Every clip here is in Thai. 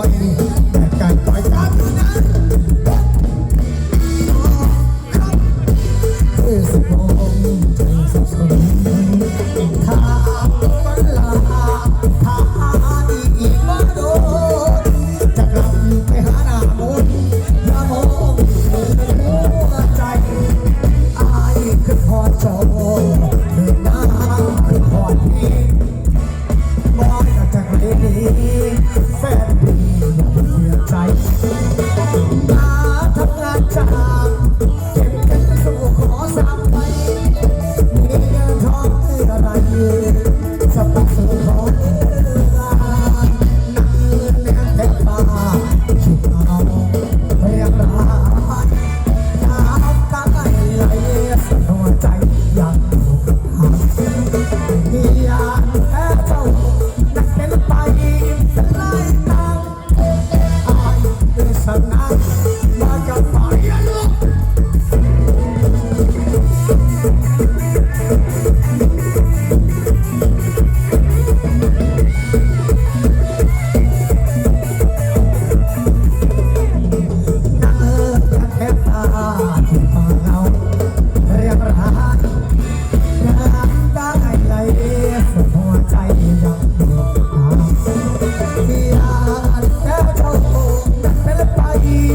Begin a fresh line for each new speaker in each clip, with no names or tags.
อยแบบการปล่อยจับเพื่สมงใจสับสนถ้าวันลาถ้าอีกมาดนจะกลับไปหาหน้ามนหน้าหัวใจอาคือพอจอ Hey.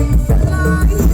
Bye.